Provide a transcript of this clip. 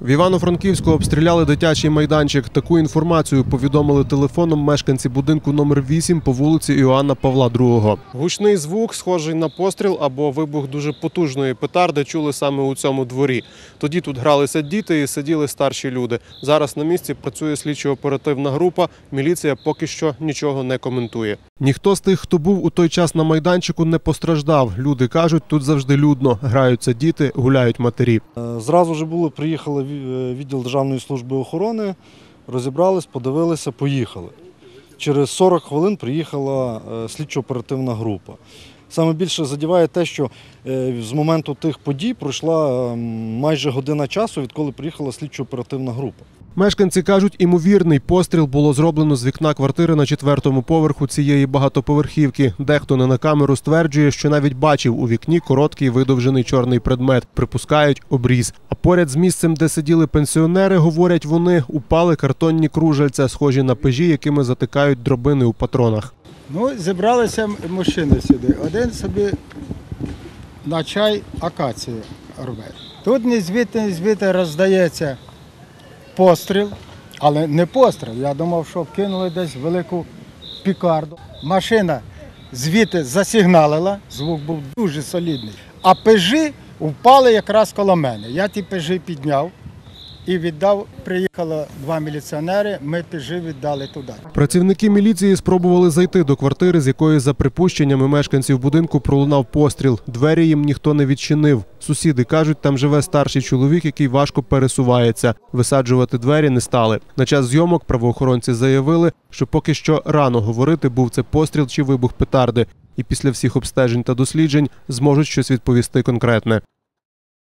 В Івано-Франківську обстріляли дитячий майданчик. Таку інформацію повідомили телефоном мешканці будинку номер 8 по вулиці Іоанна Павла II. Гучний звук, схожий на постріл або вибух дуже потужної петарди, чули саме у цьому дворі. Тоді тут гралися діти і сиділи старші люди. Зараз на місці працює слідчо-оперативна група. Міліція поки що нічого не коментує. Ніхто з тих, хто був у той час на майданчику, не постраждав. Люди кажуть, тут завжди людно. Граються діти, гуляють матері. Е, Зразу ж було, приїхали відділ Державної служби охорони, розібрались, подивилися, поїхали. Через 40 хвилин приїхала е, слідчо-оперативна група. Саме більше задіває те, що е, з моменту тих подій пройшла е, майже година часу, відколи приїхала слідчо-оперативна група. Мешканці кажуть, імовірний постріл було зроблено з вікна квартири на четвертому поверху цієї багатоповерхівки. Дехто не на камеру стверджує, що навіть бачив у вікні короткий видовжений чорний предмет. Припускають обріз. А поряд з місцем, де сиділи пенсіонери, говорять вони, упали картонні кружальця, схожі на пежі, якими затикають дробини у патронах. Ну, зібралися мужчини сюди. Один собі на чай акацію рве. Тут ні звідти, ні звідти роздається постріл, але не постріл. Я думав, що кинули десь велику пікарду. Машина звідти засигналила, звук був дуже солідний. А пежі впали якраз коло мене. Я ті пежі підняв і віддав. Приїхало два міліціонери, ми пежі віддали туди. Працівники міліції спробували зайти до квартири, з якої, за припущеннями мешканців будинку, пролунав постріл. Двері їм ніхто не відчинив. Сусіди кажуть, там живе старший чоловік, який важко пересувається. Висаджувати двері не стали. На час зйомок правоохоронці заявили, що поки що рано говорити, був це постріл чи вибух петарди. І після всіх обстежень та досліджень зможуть щось відповісти конкретне.